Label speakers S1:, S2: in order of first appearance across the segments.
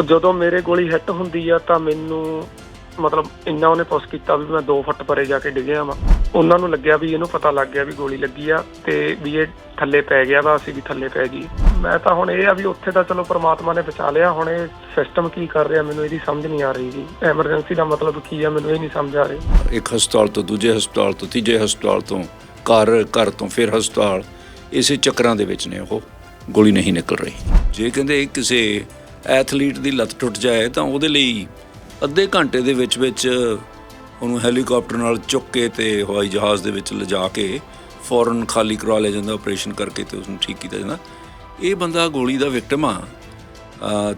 S1: ਉਹ ਜਦੋਂ ਮੇਰੇ ਗੋਲੀ ਹਿੱਟ ਹੁੰਦੀ ਆ ਤਾਂ ਮੈਨੂੰ ਮਤਲਬ ਇੰਨਾ ਉਹਨੇ ਪੁਸ਼ ਕੀਤਾ ਵੀ ਮੈਂ 2 ਫੁੱਟ ਪਰੇ ਜਾ ਕੇ ਡਿੱਗਿਆ ਵਾਂ। ਉਹਨਾਂ ਨੂੰ ਲੱਗਿਆ ਵੀ ਇਹਨੂੰ ਪਤਾ ਲੱਗ ਗਿਆ ਵੀ ਗੋਲੀ ਲੱਗੀ ਆ ਤੇ ਵੀ ਇਹ ਥੱਲੇ ਪੈ ਗਿਆ ਵਾ, ਅਸੀਂ ਵੀ ਥੱਲੇ ਪੈ ਗਏ ਮੈਂ ਤਾਂ ਹੁਣ ਇਹ ਆ ਵੀ ਉੱਥੇ ਤਾਂ ਚਲੋ ਪ੍ਰਮਾਤਮਾ ਨੇ ਬਚਾ ਲਿਆ, ਹੁਣ ਇਹ ਸਿਸਟਮ ਕੀ ਕਰ ਰਿਹਾ ਮੈਨੂੰ ਇਹਦੀ ਸਮਝ ਨਹੀਂ ਆ ਰਹੀ ਜੀ। ਐਮਰਜੈਂਸੀ ਦਾ ਮਤਲਬ ਕੀ ਆ ਮੈਨੂੰ ਇਹ ਨਹੀਂ ਸਮਝ ਆ ਰਿਹਾ।
S2: ਇੱਕ ਹਸਪਤਾਲ ਤੋਂ ਦੂਜੇ ਹਸਪਤਾਲ ਤੋਂ ਤੀਜੇ ਹਸਪਤਾਲ ਤੋਂ ਘਰ ਘਰ ਤੋਂ ਫਿਰ ਹਸਪਤਾਲ, ਇਸੇ ਚੱਕਰਾਂ ਦੇ ਵਿੱਚ ਨੇ ਉਹ। ਗੋਲੀ ਨਹੀਂ ਨਿਕਲ ਰਹੀ। ਜੇ ਕਹਿੰਦੇ ਕਿਸੇ ਐਥਲੀਟ ਦੀ ਲੱਤ ਟੁੱਟ ਜਾਏ ਤਾਂ ਉਹਦੇ ਲਈ ਅੱਧੇ ਘੰਟੇ ਦੇ ਵਿੱਚ ਵਿੱਚ ਉਹਨੂੰ ਹੈਲੀਕਾਪਟਰ ਨਾਲ ਚੁੱਕ ਕੇ ਤੇ ਹਵਾਈ ਜਹਾਜ਼ ਦੇ ਵਿੱਚ ਲਿਜਾ ਕੇ ਫੌਰਨ ਖਾਲੀ ਕਰਵਾ ਲਿਆ ਜਾਂਦਾ, ਆਪਰੇਸ਼ਨ ਕਰਕੇ ਤੇ ਉਸ ਨੂੰ ਠੀਕ ਕੀਤਾ ਜਾਂਦਾ। ਇਹ ਬੰਦਾ ਗੋਲੀ ਦਾ ਵਿਕਟਮ ਆ।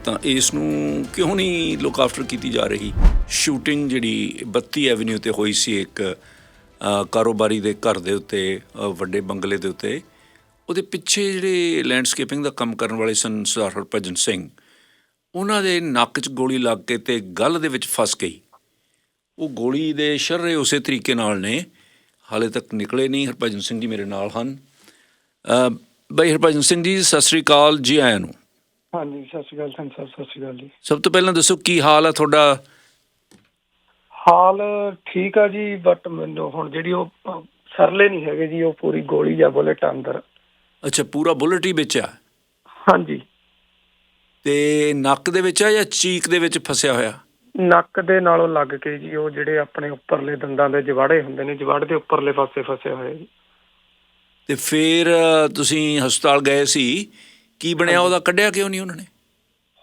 S2: ਤਾਂ ਇਸ ਨੂੰ ਕਿਉਂ ਨਹੀਂ ਲੁੱਕ ਆਫਟਰ ਕੀਤੀ ਜਾ ਰਹੀ? ਸ਼ੂਟਿੰਗ ਜਿਹੜੀ 32 ਐਵਨਿਊ ਤੇ ਹੋਈ ਸੀ ਇੱਕ ਕਾਰੋਬਾਰੀ ਦੇ ਘਰ ਦੇ ਉੱਤੇ ਵੱਡੇ ਬੰਗਲੇ ਦੇ ਉੱਤੇ, ਉਹਦੇ ਪਿੱਛੇ ਜਿਹੜੇ ਲੈਂਡਸਕੇਪਿੰਗ ਦਾ ਕੰਮ ਕਰਨ ਵਾਲੇ ਸਨ ਸਰਦਾਰ ਹਰਭਜਨ ਸਿੰਘ ਉਹਨਾਂ ਦੇ ਨੱਕ 'ਚ ਗੋਲੀ ਲੱਗ ਕੇ ਤੇ ਗਲ ਦੇ ਵਿੱਚ ਫਸ ਗਈ। ਉਹ ਗੋਲੀ ਦੇ ਸ਼ਰਰੇ ਉਸੇ ਤਰੀਕੇ ਨਾਲ ਨੇ। ਹਾਲੇ ਤੱਕ ਨਿਕਲੇ ਨਹੀਂ। ਹਰਭਜਨ ਸਿੰਘ ਜੀ ਮੇਰੇ ਨਾਲ ਹਨ। ਬਈ ਹਰਭਜਨ ਸਿੰਘ ਜੀ ਸਤਿ ਸ੍ਰੀ ਅਕਾਲ ਜੀ ਆਇਆਂ ਨੂੰ।
S1: ਹਾਂਜੀ ਸਤਿ ਸ਼੍ਰੀ ਅਕਾਲ ਸੰਤ ਸਾਹਿਬ ਸਤਿ ਸ਼੍ਰੀ ਅਕਾਲ ਜੀ।
S2: ਸਭ ਤੋਂ ਪਹਿਲਾਂ ਦੱਸੋ ਕੀ ਹਾਲ ਆ ਤੁਹਾਡਾ?
S1: ਹਾਲ ਠੀਕ ਆ ਜੀ ਬਟ ਮੈਨੂੰ ਹੁਣ ਜਿਹੜੀ ਉਹ ਸਰਲੇ ਨਹੀਂ ਹੈਗੇ ਜੀ ਉਹ ਪੂਰੀ ਗੋਲੀ ਜਾਂ ਬੁਲੇਟ ਅੰਦਰ।
S2: ਅੱਛਾ ਪੂਰਾ ਬੁਲਟ ਹੀ ਵਿੱਚ ਆ?
S1: ਹਾਂਜੀ।
S2: ਤੇ ਨੱਕ ਦੇ ਵਿੱਚ ਆ ਜਾਂ ਚੀਕ ਦੇ ਵਿੱਚ ਫਸਿਆ ਹੋਇਆ?
S1: ਨੱਕ ਦੇ ਨਾਲੋਂ ਲੱਗ ਕੇ ਜੀ ਉਹ ਜਿਹੜੇ ਆਪਣੇ ਉੱਪਰਲੇ ਦੰਦਾਂ ਦੇ ਜਵਾੜੇ ਹੁੰਦੇ ਨੇ ਜਵਾੜ ਦੇ ਉੱਪਰਲੇ ਪਾਸੇ ਫਸਿਆ ਹੋਇਆ ਜੀ।
S2: ਤੇ ਫਿਰ ਤੁਸੀਂ ਹਸਪਤਾਲ ਗਏ ਸੀ ਕੀ ਬਣਿਆ ਉਹਦਾ? ਕੱਢਿਆ ਕਿਉਂ ਨਹੀਂ ਉਹਨਾਂ ਨੇ?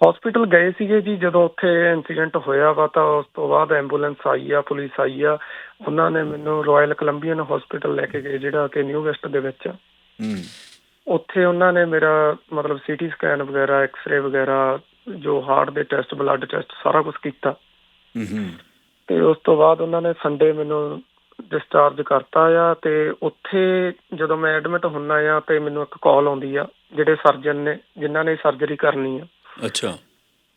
S1: ਹਸਪੀਟਲ ਗਏ ਸੀਗੇ ਜੀ ਜਦੋਂ ਉੱਥੇ ਇਨਸੀਡੈਂਟ ਹੋਇਆ ਵਾ ਤਾਂ ਉਸ ਤੋਂ ਬਾਅਦ ਐਂਬੂਲੈਂਸ ਆਈ ਆ ਪੁਲਿਸ ਆਈ ਆ। ਉਹਨਾਂ ਨੇ ਮੈਨੂੰ ਰਾਇਲ ਕੋਲੰਬੀਅਨ ਹਸਪੀਟਲ ਲੈ ਕੇ ਗਏ ਜਿਹੜਾ ਕਿ ਨਿਊ ਵੈਸਟ ਦੇ ਵਿੱਚ।
S2: ਹੂੰ।
S1: ਉੱਥੇ ਉਹਨਾਂ ਨੇ ਮੇਰਾ ਮਤਲਬ ਸੀਟੀ ਸਕੈਨ ਵਗੈਰਾ ਐਕਸ-ਰੇ ਵਗੈਰਾ ਜੋ ਹਾਰਟ ਦੇ ਟੈਸਟ ਬਲੱਡ ਟੈਸਟ ਸਾਰਾ ਕੁਝ ਕੀਤਾ।
S2: ਹੂੰ
S1: ਤੇ ਉਸ ਤੋਂ ਬਾਅਦ ਉਹਨਾਂ ਨੇ ਸੰਡੇ ਮੈਨੂੰ ਡਿਸਚਾਰਜ ਕਰਤਾ ਆ ਤੇ ਉੱਥੇ ਜਦੋਂ ਮੈਂ ਐਡਮਿਟ ਹੁੰਨਾ ਆ ਤੇ ਮੈਨੂੰ ਇੱਕ ਕਾਲ ਆਉਂਦੀ ਆ ਜਿਹੜੇ ਸਰਜਨ ਨੇ ਜਿਨ੍ਹਾਂ ਨੇ ਸਰਜਰੀ ਕਰਨੀ ਆ।
S2: ਅੱਛਾ।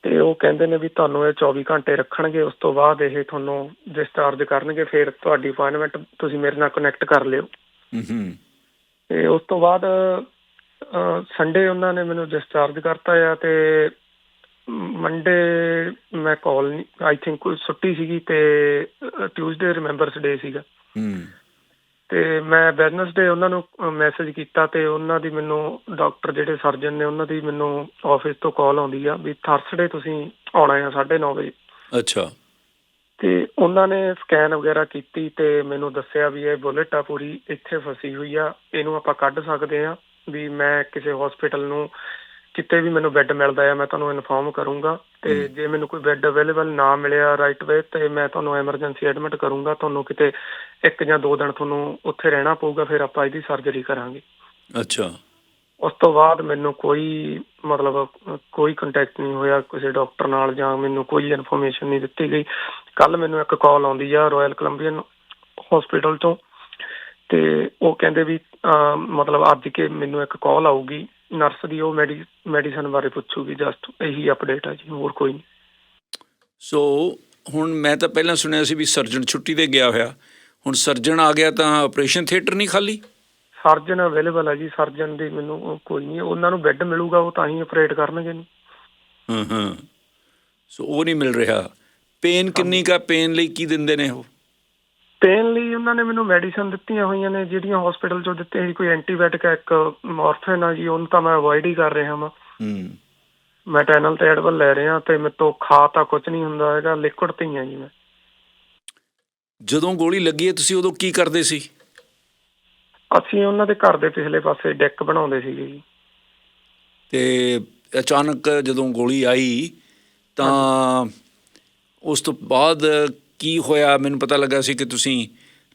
S1: ਤੇ ਉਹ ਕਹਿੰਦੇ ਨੇ ਵੀ ਤੁਹਾਨੂੰ ਇਹ 24 ਘੰਟੇ ਰੱਖਣਗੇ ਉਸ ਤੋਂ ਬਾਅਦ ਇਹ ਤੁਹਾਨੂੰ ਡਿਸਚਾਰਜ ਕਰਨਗੇ ਫਿਰ ਤੁਹਾਡੀ ਅਪਾਇੰਟਮੈਂਟ ਤੁਸੀਂ ਮੇਰੇ ਨਾਲ ਕਨੈਕਟ ਕਰ ਲਿਓ।
S2: ਹੂੰ ਹੂੰ
S1: ਤੇ ਉਸ ਤੋਂ ਬਾਅਦ ਸੰਡੇ ਉਹਨਾਂ ਨੇ ਮੈਨੂੰ ਡਿਸਚਾਰਜ ਕਰਤਾ ਆ ਤੇ ਮੰਡੇ ਮੈਂ ਕਾਲ ਆਈ ਥਿੰਕ ਕੋਈ ਛੁੱਟੀ ਸੀਗੀ ਤੇ ਟਿਊਜ਼ਡੇ ਰਿਮੈਂਬਰਸ ਡੇ ਸੀਗਾ।
S2: ਹੂੰ।
S1: ਤੇ ਮੈਂ ਵੈਡਨਸਡੇ ਉਹਨਾਂ ਨੂੰ ਮੈਸੇਜ ਕੀਤਾ ਤੇ ਉਹਨਾਂ ਦੀ ਮੈਨੂੰ ਡਾਕਟਰ ਜਿਹੜੇ ਸਰਜਨ ਨੇ ਉਹਨਾਂ ਦੀ ਮੈਨੂੰ ਆਫਿਸ ਤੋਂ ਕਾਲ ਆਉਂਦੀ ਆ ਵੀ ਥਰਸਡੇ ਤੁਸੀਂ ਆਉਣਾ ਆ 9:30 ਵਜੇ।
S2: ਅੱਛਾ।
S1: ਤੇ ਉਹਨਾਂ ਨੇ ਸਕੈਨ ਵਗੈਰਾ ਕੀਤੀ ਤੇ ਮੈਨੂੰ ਦੱਸਿਆ ਵੀ ਇਹ ਬੁਲੇਟ ਆ ਪੂਰੀ ਇੱਥੇ ਫਸੀ ਹੋਈ ਆ ਇਹਨੂੰ ਆਪਾਂ ਕੱਢ ਸਕਦੇ ਆ। ਵੀ ਮੈਂ ਕਿਸੇ ਹਸਪੀਟਲ ਨੂੰ ਕਿਤੇ ਵੀ ਮੈਨੂੰ ਬੈੱਡ ਮਿਲਦਾ ਆ ਮੈਂ ਤੁਹਾਨੂੰ ਇਨਫੋਰਮ ਕਰੂੰਗਾ ਤੇ ਜੇ ਮੈਨੂੰ ਕੋਈ ਬੈੱਡ ਅਵੇਲੇਬਲ ਨਾ ਮਿਲਿਆ ਰਾਈਟ ਵੇ ਤੇ ਮੈਂ ਤੁਹਾਨੂੰ ਐਮਰਜੈਂਸੀ ਐਡਮਿਟ ਕਰੂੰਗਾ ਤੁਹਾਨੂੰ ਕਿਤੇ ਇੱਕ ਜਾਂ ਦੋ ਦਿਨ ਤੁਹਾਨੂੰ ਉੱਥੇ ਰਹਿਣਾ ਪਊਗਾ ਫਿਰ ਆਪਾਂ ਇਹਦੀ ਸਰਜਰੀ ਕਰਾਂਗੇ।
S2: ਅੱਛਾ।
S1: ਉਸ ਤੋਂ ਬਾਅਦ ਮੈਨੂੰ ਕੋਈ ਮਤਲਬ ਕੋਈ ਕੰਟੈਕਟ ਨਹੀਂ ਹੋਇਆ ਕਿਸੇ ਡਾਕਟਰ ਨਾਲ ਜਾਂ ਮੈਨੂੰ ਕੋਈ ਇਨਫੋਰਮੇਸ਼ਨ ਨਹੀਂ ਦਿੱਤੀ ਗਈ। ਕੱਲ ਮੈਨੂੰ ਇੱਕ ਕਾਲ ਆਉਂਦੀ ਆ ਰਾਇਲ ਕੋਲੰਬੀਅਨ ਹਸਪੀਟਲ ਤੋਂ। ਤੇ ਉਹ ਕਹਿੰਦੇ ਵੀ ਮਤਲਬ ਅੱਜ ਕੇ ਮੈਨੂੰ ਇੱਕ ਕਾਲ ਆਊਗੀ ਨਰਸ ਦੀ ਉਹ ਮੈਡੀ ਮੈਡੀਸਨ ਬਾਰੇ ਪੁੱਛੂਗੀ ਜਸਟ ਇਹੀ ਅਪਡੇਟ ਆ ਜੀ ਹੋਰ ਕੋਈ ਨਹੀਂ।
S2: ਸੋ ਹੁਣ ਮੈਂ ਤਾਂ ਪਹਿਲਾਂ ਸੁਣਿਆ ਸੀ ਵੀ ਸਰਜਨ ਛੁੱਟੀ ਤੇ ਗਿਆ ਹੋਇਆ। ਹੁਣ ਸਰਜਨ ਆ ਗਿਆ ਤਾਂ ਆਪਰੇਸ਼ਨ ਥੀਏਟਰ ਨਹੀਂ ਖਾਲੀ?
S1: ਸਰਜਨ ਅਵੇਲੇਬਲ ਆ ਜੀ ਸਰਜਨ ਦੀ ਮੈਨੂੰ ਕੋਈ ਨਹੀਂ ਉਹਨਾਂ ਨੂੰ ਬੈੱਡ ਮਿਲੂਗਾ ਉਹ ਤਾਂ ਹੀ ਆਪਰੇਟ ਕਰਨਗੇ ਨਹੀਂ
S2: ਹਾਂ ਹਾਂ। ਸੋ ਉਹ ਨਹੀਂ ਮਿਲ ਰਿਹਾ। ਪੇਨ ਕਿੰਨੀ ਕਾ ਪੇਨ ਲਈ ਕੀ ਦਿੰਦੇ ਨੇ ਉਹ?
S1: ਪੇਨ ਲਈ ਉਹਨਾਂ ਨੇ ਮੈਨੂੰ ਮੈਡੀਸਨ ਦਿੱਤੀਆਂ ਹੋਈਆਂ ਨੇ ਜਿਹੜੀਆਂ ਹਸਪੀਟਲ ਚੋਂ ਦਿੱਤੀਆਂ ਸੀ। ਕੋਈ ਐਂਟੀਬਾਇਓਟਿਕ ਇੱਕ ਮੋਰਫਿਨ ਆ ਜੀ ਉਹਨੂੰ ਤਾਂ ਮੈਂ ਅਵੋਇਡ ਹੀ ਕਰ ਰਿਹਾ ਹਾਂ
S2: ਹੂੰ।
S1: ਮੈਂ ਟੈਨਲ ਤੇ ਐਡਵਲ ਲੈ ਰਿਹਾ ਤੇ ਮੇਰੇ ਤੋਂ ਖਾ ਤਾਂ ਕੁਝ ਨਹੀਂ ਹੁੰਦਾ ਹੈਗਾ ਲਿਕੁਇਡ ਤੇ ਹੀ ਆ ਜੀ ਮੈਂ।
S2: ਜਦੋਂ ਗੋਲੀ ਲੱਗੀ ਹੈ ਤੁਸੀਂ ਉਦੋਂ ਕੀ ਕਰਦੇ ਸੀ?
S1: ਅਸੀਂ ਉਹਨਾਂ ਦੇ ਘਰ ਦੇ ਪਿਛਲੇ ਪਾਸੇ ਡੈਕ ਬਣਾਉਂਦੇ ਸੀਗੇ ਜੀ।
S2: ਤੇ ਅਚਾਨਕ ਜਦੋਂ ਗੋਲੀ ਆਈ ਤਾਂ ਉਸ ਤੋਂ ਬਾਅਦ ਕੀ ਹੋਇਆ? ਮੈਨੂੰ ਪਤਾ ਲੱਗਾ ਸੀ ਕਿ ਤੁਸੀਂ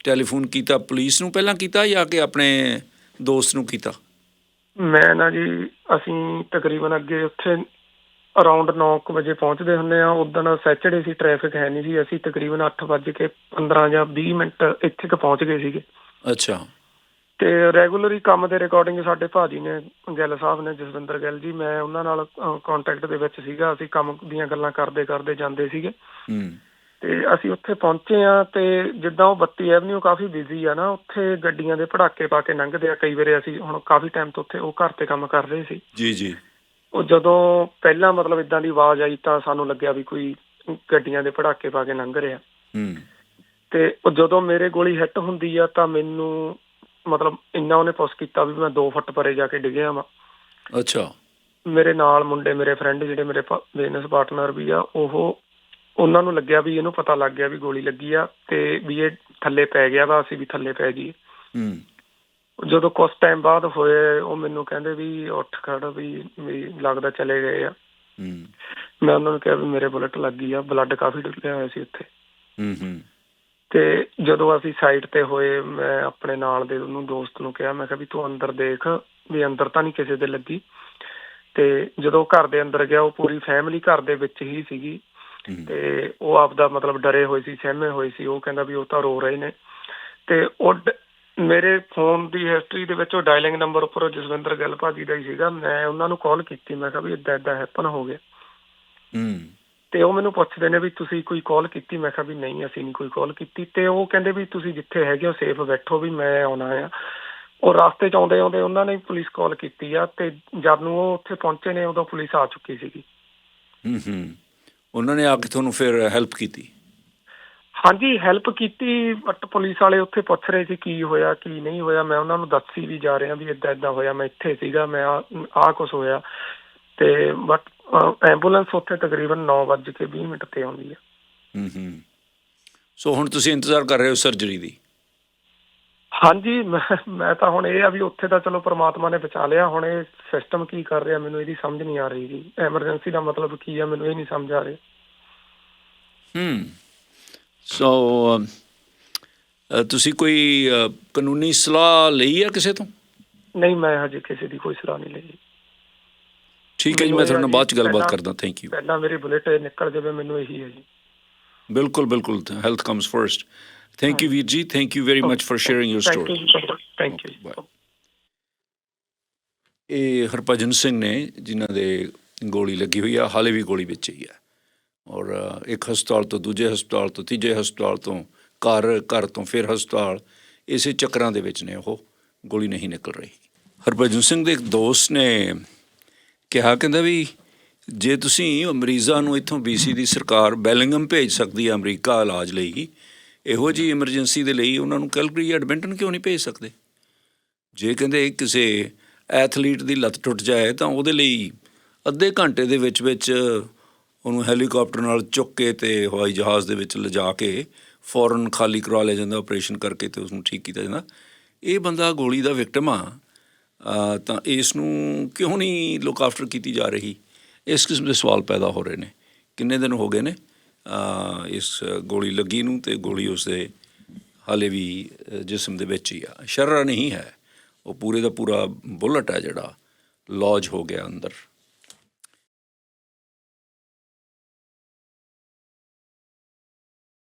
S2: ਟੈਲੀਫੋਨ ਕੀਤਾ ਪੁਲਿਸ ਨੂੰ ਪਹਿਲਾਂ ਕੀਤਾ ਜਾਂ ਕਿ ਆਪਣੇ ਦੋਸਤ ਨੂੰ ਕੀਤਾ?
S1: ਮੈਂ ਨਾ ਜੀ ਅਸੀਂ ਤਕਰੀਬਨ ਅੱਗੇ ਉੱਥੇ ਅਰਾਊਂਡ 9 ਵਜੇ ਪਹੁੰਚਦੇ ਹੁੰਦੇ ਆ ਉਦੋਂ ਸੈਚਰਡੇ ਸੀ ਟ੍ਰੈਫਿਕ ਹੈ ਨਹੀਂ ਸੀ। ਅਸੀਂ ਤਕਰੀਬਨ 8:15 ਜਾਂ 20 ਮਿੰਟ ਇੱਥੇ ਕ ਪਹੁੰਚ ਗਏ ਸੀਗੇ।
S2: ਅੱਛਾ।
S1: ਤੇ ਰੈਗੂਲਰੀ ਕੰਮ ਦੇ ਰਿਕਾਰਡਿੰਗ ਸਾਡੇ ਭਾਜੀ ਨੇ ਗਿੱਲ ਸਾਹਿਬ ਨੇ ਜਸਵਿੰਦਰ ਗਿੱਲ ਜੀ ਮੈਂ ਉਹਨਾਂ ਨਾਲ ਕੰਟੈਕਟ ਦੇ ਵਿੱਚ ਸੀਗਾ। ਅਸੀਂ ਕੰਮ ਦੀਆਂ ਗੱਲਾਂ ਕਰਦੇ ਕਰਦੇ ਜਾਂਦੇ ਸੀਗੇ।
S2: ਹੂੰ।
S1: ਤੇ ਅਸੀਂ ਉੱਥੇ ਪਹੁੰਚੇ ਆ ਤੇ ਜਿੱਦਾਂ ਉਹ 32 ਐਵਨਿਊ ਕਾਫੀ ਬਿਜ਼ੀ ਆ ਨਾ ਉੱਥੇ ਗੱਡੀਆਂ ਦੇ ਪੜਾਕੇ ਪਾ ਕੇ ਲੰਘਦੇ ਆ। ਕਈ ਵਾਰੀ ਅਸੀਂ ਹੁਣ ਕਾਫੀ ਟਾਈਮ ਤੋਂ ਉੱਥੇ ਉਹ ਘਰ ਤੇ ਕੰਮ ਕਰ ਰਹੇ ਸੀ।
S2: ਜੀ ਜੀ।
S1: ਉਹ ਜਦੋਂ ਪਹਿਲਾਂ ਮਤਲਬ ਇਦਾਂ ਦੀ ਆਵਾਜ਼ ਆਈ ਤਾਂ ਸਾਨੂੰ ਲੱਗਿਆ ਵੀ ਕੋਈ ਗੱਡੀਆਂ ਦੇ ਪੜਾਕੇ ਪਾ ਕੇ ਲੰਘ ਰਿਹਾ।
S2: ਹੂੰ।
S1: ਤੇ ਉਹ ਜਦੋਂ ਮੇਰੇ ਗੋਲੀ ਹਿੱਟ ਹੁੰਦੀ ਆ ਤਾਂ ਮੈਨੂੰ ਮਤਲਬ ਇੰਨਾ ਉਹਨੇ ਪੁਸ਼ ਕੀਤਾ ਵੀ ਮੈਂ 2 ਫੁੱਟ ਪਰੇ ਜਾ ਕੇ ਡਿੱਗਿਆ ਵਾਂ।
S2: ਅੱਛਾ।
S1: ਮੇਰੇ ਨਾਲ ਮੁੰਡੇ ਮੇਰੇ ਫਰੈਂਡ ਜਿਹੜੇ ਮੇਰੇ ਬਿਜ਼ਨਸ ਪਾਰਟਨਰ ਵੀ ਆ ਉਹ ਉਹਨਾਂ ਨੂੰ ਲੱਗਿਆ ਵੀ ਇਹਨੂੰ ਪਤਾ ਲੱਗ ਗਿਆ ਵੀ ਗੋਲੀ ਲੱਗੀ ਆ ਤੇ ਵੀ ਇਹ ਥੱਲੇ ਪੈ ਗਿਆ ਵਾ ਅਸੀਂ ਵੀ ਥੱਲੇ ਪੈ ਗਏ
S2: ਹੂੰ।
S1: ਜਦੋਂ ਕੁਝ ਟਾਈਮ ਬਾਅਦ ਹੋਏ ਉਹ ਮੈਨੂੰ ਕਹਿੰਦੇ ਵੀ ਉੱਠ ਖੜ ਵੀ ਵੀ ਲੱਗਦਾ ਚਲੇ ਗਏ ਆ।
S2: ਹੂੰ।
S1: ਮੈਂ ਉਹਨਾਂ ਨੂੰ ਕਿਹਾ ਵੀ ਮੇਰੇ ਬੁਲਟ ਲੱਗ ਗਈ ਆ ਬਲੱਡ ਕਾਫੀ ਡੁੱਲਿਆ ਹੋਇਆ ਸੀ ਉੱਥੇ।
S2: ਹੂੰ ਹੂੰ।
S1: ਤੇ ਜਦੋਂ ਅਸੀਂ ਸਾਈਡ ਤੇ ਹੋਏ ਮੈਂ ਆਪਣੇ ਨਾਲ ਦੇ ਉਹਨੂੰ ਦੋਸਤ ਨੂੰ ਕਿਹਾ ਮੈਂ ਕਿਹਾ ਵੀ ਤੂੰ ਅੰਦਰ ਦੇਖ ਵੀ ਅੰਦਰ ਤਾਂ ਨਹੀਂ ਕਿਸੇ ਦੇ ਲੱਗੀ। ਤੇ ਜਦੋਂ ਘਰ ਦੇ ਅੰਦਰ ਗਿਆ ਉਹ ਪੂਰੀ ਫੈਮਿਲੀ ਘਰ ਦੇ ਵਿੱਚ ਹੀ ਸੀਗੀ। ਤੇ ਉਹ ਆਪਦਾ ਮਤਲਬ ਡਰੇ ਹੋਏ ਸੀ ਸਹਿਮੇ ਹੋਏ ਸੀ ਉਹ ਕਹਿੰਦਾ ਵੀ ਉਹ ਤਾਂ ਰੋ ਰਹੇ ਨੇ। ਤੇ ਉਹ ਮੇਰੇ ਫੋਨ ਦੀ ਹਿਸਟਰੀ ਦੇ ਵਿੱਚ ਉਹ ਡਾਇਲਿੰਗ ਨੰਬਰ ਉੱਪਰ ਜਸਵਿੰਦਰ ਗਿੱਲ ਭਾਜੀ ਦਾ ਹੀ ਸੀਗਾ। ਮੈਂ ਉਹਨਾਂ ਨੂੰ ਕਾਲ ਕੀਤੀ ਮੈਂ ਕਿਹਾ ਵੀ ਇਦਾਂ ਇਦਾਂ ਹੈਪਨ ਹੋ ਗਿਆ।
S2: ਹੂੰ।
S1: ਤੇ ਉਹ ਮੈਨੂੰ ਪੁੱਛਦੇ ਨੇ ਵੀ ਤੁਸੀਂ ਕੋਈ ਕਾਲ ਕੀਤੀ? ਮੈਂ ਕਿਹਾ ਵੀ ਨਹੀਂ ਅਸੀਂ ਨਹੀਂ ਕੋਈ ਕਾਲ ਕੀਤੀ। ਤੇ ਉਹ ਕਹਿੰਦੇ ਵੀ ਤੁਸੀਂ ਜਿੱਥੇ ਹੈਗੇ ਹੋ ਸੇਫ ਬੈਠੋ ਵੀ ਮੈਂ ਆਉਣਾ ਆ। ਉਹ ਰਸਤੇ ਚ ਆਉਂਦੇ ਆਉਂਦੇ ਉਹਨਾਂ ਨੇ ਪੁਲਿਸ ਕਾਲ ਕੀਤੀ ਆ ਤੇ ਜਦ ਨੂੰ ਉਹ ਉੱਥੇ ਪਹੁੰਚੇ ਨੇ ਉਦੋਂ ਪੁਲਿਸ ਆ ਚੁੱਕੀ ਸੀਗੀ।
S2: ਹੂੰ ਹੂੰ। ਉਹਨਾਂ ਨੇ ਆ ਕੇ ਤੁਹਾਨੂੰ ਫਿਰ ਹੈਲਪ ਕੀਤੀ?
S1: ਹਾਂਜੀ ਹੈਲਪ ਕੀਤੀ ਬਟ ਪੁਲਿਸ ਵਾਲੇ ਉੱਥੇ ਪੁੱਛ ਰਹੇ ਸੀ ਕੀ ਹੋਇਆ ਕੀ ਨਹੀਂ ਹੋਇਆ। ਮੈਂ ਉਹਨਾਂ ਨੂੰ ਦੱਸੀ ਵੀ ਜਾ ਰਿਹਾ ਵੀ ਇਦਾਂ ਇਦਾਂ ਹੋਇਆ ਮੈਂ ਇੱਥੇ ਸੀਗਾ ਮੈਂ ਆ ਕੁਝ ਹੋਇਆ। ਤੇ ਬਟ ਐਂਬੂਲੈਂਸ ਉੱਥੇ ਤਕਰੀਬਨ 9:20 ਮਿੰਟ ਤੇ ਆਉਂਦੀ ਆ।
S2: ਹੂੰ ਹੂੰ। ਸੋ ਹੁਣ ਤੁਸੀਂ ਇੰਤਜ਼ਾਰ ਕਰ ਰਹੇ ਹੋ ਸਰਜਰੀ ਦੀ?
S1: ਹਾਂਜੀ ਮੈਂ ਮੈਂ ਤਾਂ ਹੁਣ ਇਹ ਆ ਵੀ ਉੱਥੇ ਤਾਂ ਚਲੋ ਪ੍ਰਮਾਤਮਾ ਨੇ ਬਚਾ ਲਿਆ। ਹੁਣ ਇਹ ਸਿਸਟਮ ਕੀ ਕਰ ਰਿਹਾ ਮੈਨੂੰ ਇਹਦੀ ਸਮਝ ਨਹੀਂ ਆ ਰਹੀ ਜੀ। ਐਮਰਜੈਂਸੀ ਦਾ ਮਤਲਬ ਕੀ ਆ ਮੈਨੂੰ ਇਹ ਨਹੀਂ ਸਮਝ ਆ ਰਿਹਾ।
S2: ਹੂੰ। ਸੋ ਤੁਸੀਂ ਕੋਈ ਕਾਨੂੰਨੀ ਸਲਾਹ ਲਈ ਹੈ ਕਿਸੇ ਤੋਂ?
S1: ਨਹੀਂ ਮੈਂ ਹਜੇ ਕਿਸੇ ਦੀ ਕੋਈ ਸਲਾਹ ਨਹੀਂ ਲਈ।
S2: ਠੀਕ ਹੈ ਜੀ ਮੈਂ ਤੁਹਾਡੇ ਨਾਲ ਬਾਅਦ ਚ ਗੱਲਬਾਤ ਕਰਦਾ। ਥੈਂਕ ਯੂ
S1: ਪਹਿਲਾਂ ਮੇਰੀ ਬੁਲੇਟ ਨਿਕਲ ਜਾਵੇ ਮੈਨੂੰ ਇਹੀ ਹੈ ਜੀ।
S2: ਬਿਲਕੁਲ ਬਿਲਕੁਲ। Health comes first thank you ਵੀਰ ਜੀ thank you very much for sharing your
S1: thank you
S2: Bye. ਇਹ ਹਰਭਜਨ ਸਿੰਘ ਨੇ ਜਿਨ੍ਹਾਂ ਦੇ ਗੋਲੀ ਲੱਗੀ ਹੋਈ ਆ ਹਾਲੇ ਵੀ ਗੋਲੀ ਵਿੱਚ ਹੀ ਆ। ਔਰ ਅ, ਇੱਕ ਹਸਪਤਾਲ ਤੋਂ ਦੂਜੇ ਹਸਪਤਾਲ ਤੋਂ ਤੀਜੇ ਹਸਪਤਾਲ ਤੋਂ ਘਰ ਘਰ ਤੋਂ ਫਿਰ ਹਸਪਤਾਲ ਇਸੇ ਚੱਕਰਾਂ ਦੇ ਵਿੱਚ ਨੇ ਉਹ ਗੋਲੀ ਨਹੀਂ ਨਿਕਲ ਰਹੀ। ਹਰਭਜਨ ਸਿੰਘ ਦੇ ਇੱਕ ਦੋਸਤ ਨੇ ਕਿਹਾ ਕਹਿੰਦਾ ਵੀ ਜੇ ਤੁਸੀਂ ਮਰੀਜ਼ਾਂ ਨੂੰ ਇੱਥੋਂ BC ਦੀ ਸਰਕਾਰ ਬੈਲਿੰਗਮ ਭੇਜ ਸਕਦੀ ਹੈ ਅਮਰੀਕਾ ਇਲਾਜ ਲਈ ਇਹੋ ਜੀ ਐਮਰਜੈਂਸੀ ਦੇ ਲਈ ਉਹਨਾਂ ਨੂੰ ਕੈਲਗਰੀ ਐਡਮਿੰਟਨ ਕਿਉਂ ਨਹੀਂ ਭੇਜ ਸਕਦੇ? ਜੇ ਕਹਿੰਦੇ ਕਿਸੇ ਐਥਲੀਟ ਦੀ ਲੱਤ ਟੁੱਟ ਜਾਏ ਤਾਂ ਉਹਦੇ ਲਈ ਅੱਧੇ ਘੰਟੇ ਦੇ ਵਿੱਚ ਵਿੱਚ ਉਹਨੂੰ ਹੈਲੀਕਾਪਟਰ ਨਾਲ ਚੁੱਕ ਕੇ ਤੇ ਹਵਾਈ ਜਹਾਜ਼ ਦੇ ਵਿੱਚ ਲਿਜਾ ਕੇ ਫੌਰਨ ਖਾਲੀ ਕਰਵਾ ਲਿਆ ਜਾਂਦਾ ਆਪਰੇਸ਼ਨ ਕਰਕੇ ਤੇ ਉਸ ਨੂੰ ਠੀਕ ਕੀਤਾ ਜਾਂਦਾ। ਇਹ ਬੰਦਾ ਗੋਲੀ ਦਾ ਵਿਕਟਮ ਆ। ਤਾਂ ਇਸ ਨੂੰ ਕਿਉਂ ਨਹੀਂ ਲੁੱਕ ਆਫਟਰ ਕੀਤੀ ਜਾ ਰਹੀ? ਇਸ ਕਿਸਮ ਦੇ ਸਵਾਲ ਪੈਦਾ ਹੋ ਰਹੇ ਨੇ। ਕਿੰਨੇ ਦਿਨ ਹੋ ਗਏ ਨੇ? ਇਸ ਗੋਲੀ ਲੱਗੀ ਨੂੰ ਤੇ ਗੋਲੀ ਉਸਦੇ ਹਾਲੇ ਵੀ ਜਿਸਮ ਦੇ ਵਿੱਚ ਹੀ ਆ। ਸ਼ਰਰਾ ਨਹੀਂ ਹੈ। ਉਹ ਪੂਰੇ ਦਾ ਪੂਰਾ ਬੁਲਟ ਹੈ ਜਿਹੜਾ ਲੌਜ ਹੋ ਗਿਆ ਅੰਦਰ।